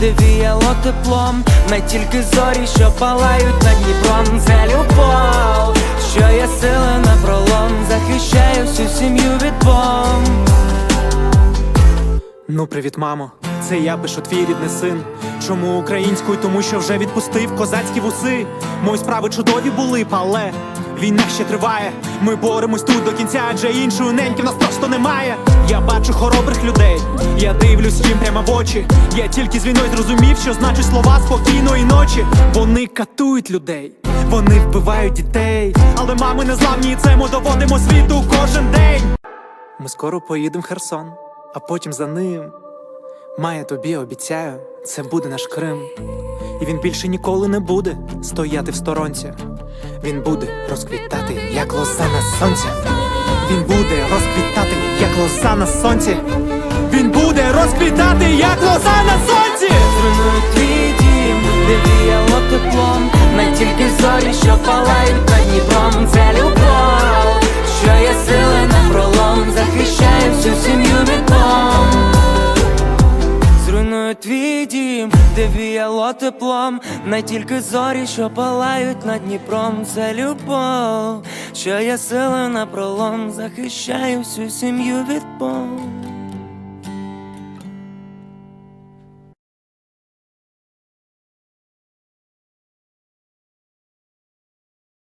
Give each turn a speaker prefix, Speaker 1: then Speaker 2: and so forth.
Speaker 1: де віяло теплом, не тільки зорі, що палають над Дніпром, це любов, що є сили на пролом, захищає всю сім'ю від бомб.
Speaker 2: Ну, привіт, мамо. Це я пишу твій рідний син. Чому українською? Тому що вже відпустив козацькі вуси. Мої справи чудові були, але війна ще триває. Ми боремось тут до кінця, адже іншої неньки в нас просто немає. Я бачу хоробрих людей, я дивлюсь їм прямо в очі. Я тільки з війною зрозумів, що значить слова спокійної ночі. Вони катують людей, вони вбивають дітей. Але мами не зламні, і це ми доводимо світу кожен день. Ми скоро поїдемо в Херсон, а потім за ним. Має тобі обіцяю, це буде наш Крим. І він більше ніколи не буде стояти в сторонці. Він буде розквітати, як лоза на сонці. Він буде розквітати, як лоза на сонці. Він буде розквітати, як лоза на сонці.
Speaker 1: Зруйнують твій дім, де віяло теплом, не тільки зорі, що палають над Дніпром, це любов, що є сили на пролом, захищає всю сім'ю від. Зруйнують твій дім, де віяло теплом, не тільки зорі, що палають над Дніпром, це любов, що є сили на пролом, захищає всю сім'ю від бомб.